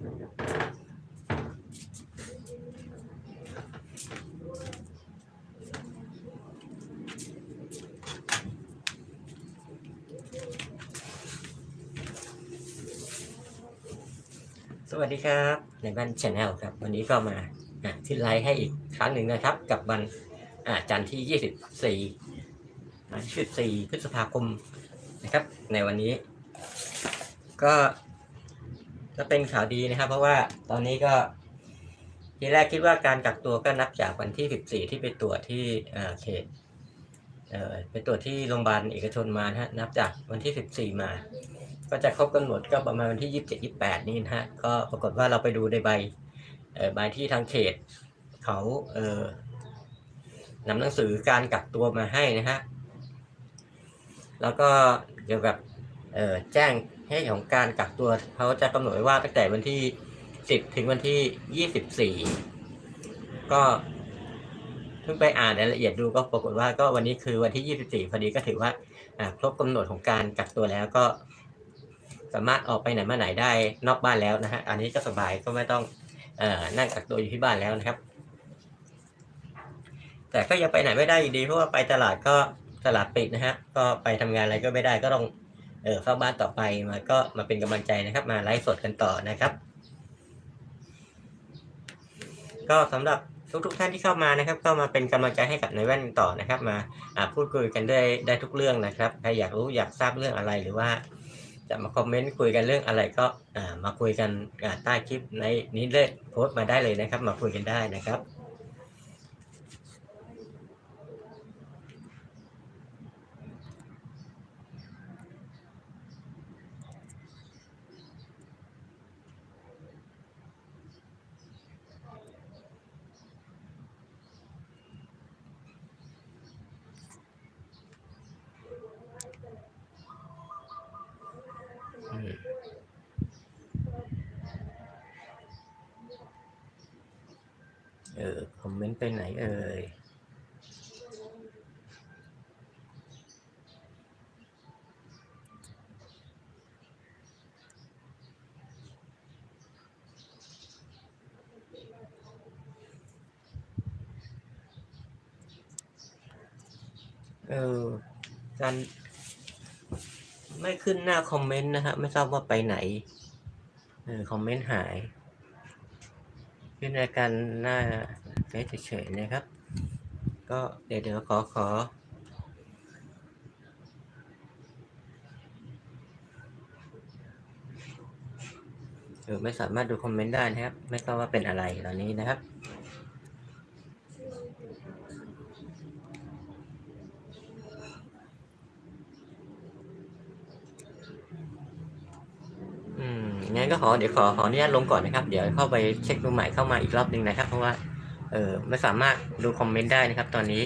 สวัสดีครับในบ้านชาแนลครับ วันนี้ก็มาที่ไลฟ์ให้อีกครั้งหนึ่งนะครับ กับวันจันทร์ที่ 24วันที่14พฤษภาคมนะครับ ในวันนี้ ก็ ก็เป็นข่าวดีนะครับ เพราะว่าตอนนี้ก็ทีแรกคิดว่าการกักตัวก็นับจากวันที่ 14 ที่ไปตรวจที่เขตเออไปตรวจที่โรงพยาบาลเอกชนมานะฮะนับจากวันที่ 14 มา ก็จะครบกำหนดก็ประมาณวันที่ยี่สิบเจ็ดยี่แปดนี่นะฮะก็ปรากฏว่าเราไปดูในใบใบที่ทางเขตเขาเออนำหนังสือการกักตัวมาให้นะฮะแล้วก็เกี่ยวกับเออแจ้ง ให้ของการกักตัวเขาจะกำหนดไว้ว่าตั้งแต่วันที่สิบถึงวันที่ยี่สิบสี่ก็เพิ่งไปอ่านรายละเอียดดูก็ปรากฏว่าก็วันนี้คือวันที่ยี่สิบสี่พอดีก็ถือว่าครบกำหนดของการกักตัวแล้วก็ สามารถออกไปไหนมาไหนได้นอกบ้านแล้วนะฮะอันนี้ก็สบายก็ไม่ต้องอนั่งกักตัวอยู่ที่บ้านแล้วนะครับ แต่ก็ยังไปไหนไม่ได้อยู่ดีเพราะว่าไปตลาดก็ตลาดปิดนะฮะก็ไปทำงานอะไรก็ไม่ได้ก็ต้อง เออเข้าบ้านต่อไปมาก็มาเป็นกำลังใจนะครับ มาไลฟ์สดกันต่อนะครับ ก็สำหรับทุกๆท่านที่เข้ามานะครับ ก็มาเป็นกำลังใจให้กับนายแว่นต่อนะครับ มาพูดคุยกันได้ได้ทุกเรื่องนะครับใครอยากรู้อยากทราบเรื่องอะไรหรือว่า จะมาคอมเมนต์คุยกันเรื่องอะไรก็มาคุยกันใต้คลิปในนี้เลยโพสต์มาได้เลยนะครับ มาคุยกันได้นะครับ เออคอมเมนต์ไปไหนเอ่ยเออการไม่ขึ้นหน้าคอมเมนต์นะฮะไม่ทราบว่าไปไหน เออ คอมเมนต์หาย ขึ้นรายการหน้าเฟซเฉยๆนะครับ ก็เดี๋ยวเดี๋ยวขอขอเออไม่สามารถดูคอมเมนต์ได้นะครับ ไม่ทราบว่าเป็นอะไรตอนนี้นะครับ งั้นก็ขอเดี๋ยวขอขออนุญาตลงก่อนนะครับ เดี๋ยวเข้าไปเช็คดูใหม่เข้ามาอีกรอบหนึ่งนะครับ เพราะว่าเออไม่สามารถดูคอมเมนต์ได้นะครับ ตอนนี้